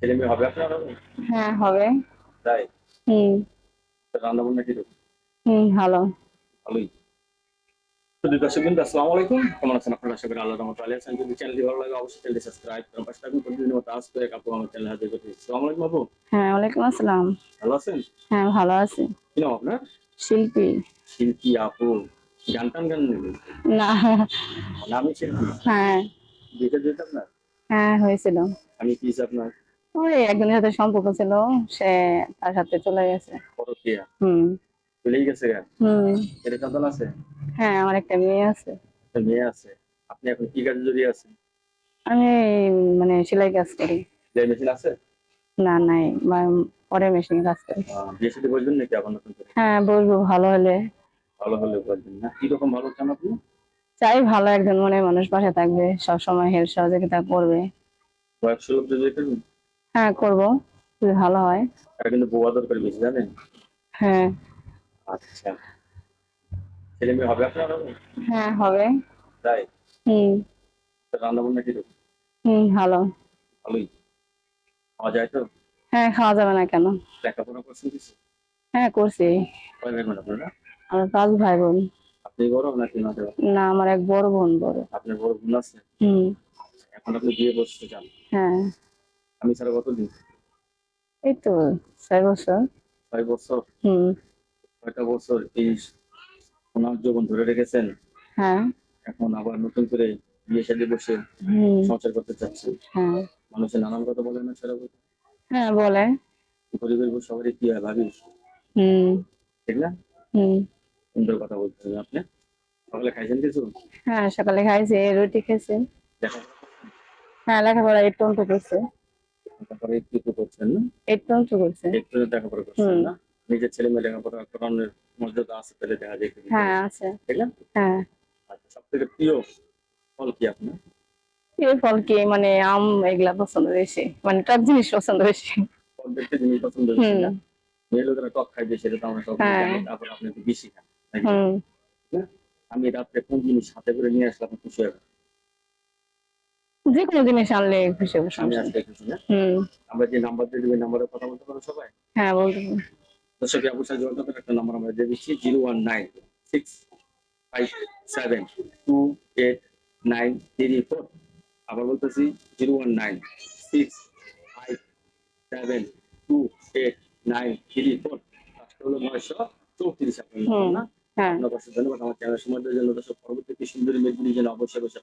ছেলে মেয়ে হবে আপনার? হ্যাঁ হবে। তাই? হুম। রান্না বান্না কি হুম ভালো। ভালোই। তো দর্শক বিন্দু আসসালামু আলাইকুম। কেমন আছেন আপনারা? আশা করি আল্লাহ রহমত আলী আছেন। যদি চ্যানেলটি ভালো লাগে অবশ্যই চ্যানেলটি সাবস্ক্রাইব করেন। পাশে থাকুন প্রতিদিন মতো আজ করে আপু আমার চ্যানেল হাজির করতে আসসালামু আলাইকুম আপু। হ্যাঁ ওয়ালাইকুম আসসালাম। ভালো আছেন? হ্যাঁ ভালো আছি। কি নাম আপনার? শিল্পী। শিল্পী আপু। গান টান গান না। নামই শিল্পী। হ্যাঁ। আপনার? হ্যাঁ হয়েছিল। আমি কি আপনার? ওই একজনের সাথে সম্পর্ক ছিল সে তার সাথে চলে গেছে। কত হুম। চলেই গেছে হুম। ছেলে সন্তান আছে? হ্যাঁ আমার একটা মেয়ে আছে। মেয়ে আছে। আপনি এখন কি কাজে জড়িয়ে আছেন? আমি মানে সেলাই কাজ করি। মেশিন আছে? না নাই। পরে মেশিন কাজ করি। বিয়ে সাথে বলবেন নাকি নতুন হ্যাঁ বলব ভালো হলে। ভালো হলে বলবেন না। কীরকম ভালো চান আপনি? চাই ভালো একজন মনে মানুষ পাশে থাকবে সব সময় হেল্প সহযোগিতা করবে। বয়স সুলভ যদি করবেন হ্যাঁ করব। যদি ভালো হয়। এটা কিন্তু বউ আদর করে বেশি জানেন? হ্যাঁ। আচ্ছা। ছেলে মেয়ে হবে আপনার হ্যাঁ হবে। তাই? হুম। রান্না বান্না কীরকম হুম ভালো। ভালোই। খাওয়া যায় তো? হ্যাঁ খাওয়া যাবে না কেন? লেখাপড়া করছেন কিছু? হ্যাঁ করছি। কয় ভাই বোন আপনারা? আমার পাঁচ ভাই বোন। আপনি বড় না নাকি না না আমার এক বড় বোন বড়। আপনার বড় বোন আছে? হুম। এখন আপনি বিয়ে বসতে চান? হ্যাঁ। আমি ছাড়া কতদিন এই তো ছয় বছর। ছয় বছর? হুম। ছয়টা বছর এই ওনার জীবন ধরে রেখেছেন। হ্যাঁ। এখন আবার নতুন করে বিয়ে শাদী বসে সংসার করতে চাচ্ছেন হ্যাঁ। মানুষের নানান কথা বলে না সারা বছর হ্যাঁ বলে। গরিবের বউ সবারই কি হয় ভাবিস হুম। ঠিক না? হুম। সুন্দর কথা বলতে হবে আপনি। সকালে খাইছেন কিছু? হ্যাঁ সকালে খাইছে রুটি খেয়েছে হ্যাঁ লেখাপড়া একটু অন্ত করছে। তারপরে একটু করছেন না? একটু অন্ত করছে। একটু দেখাপড়া করছেন না? নিজের ছেলে মেয়ে লেখাপড়া করানোর মর্যাদা আছে পেলে দেখা যায়। হ্যাঁ আছে। ঠিক না হ্যাঁ। আচ্ছা প্রিয় ফল কি আপনার? এই ফল কি? মানে আম এগুলা পছন্দ বেশি। মানে টক জিনিস পছন্দ বেশি। ফল দেখতে জিনিস পছন্দ বেশি না? মেয়ে লোকেরা টক খাই বেশি এটা তো আমরা সব হ্যাঁ। জানি। তারপর আপনি একটু বেশি খান নাকি? আমি রাত্রে কোন জিনিস হাতে করে নিয়ে আসলাম খুশি হবে? যে কোনো জিনিস আনলে সমস্যা হুম। আমরা যে নাম্বার দিয়ে নাম্বারে কথা বলতে পারো সবাই? হ্যাঁ বলতে পারো। দর্শক যোগাযোগ করার একটা নাম্বার আমরা দিয়ে দিচ্ছি zero one nine six five seven two eight nine three four আবার বলতেছি zero one nine six five seven two eight nine three four হলো নয়শো চৌত্রিশ আপনার হ্যাঁ। ধন্যবাদ। আমার চ্যানেল সময় দেওয়ার জন্য দর্শক পরবর্তী সুন্দরী মেদিনী যেন অবশ্যই অবশ্যই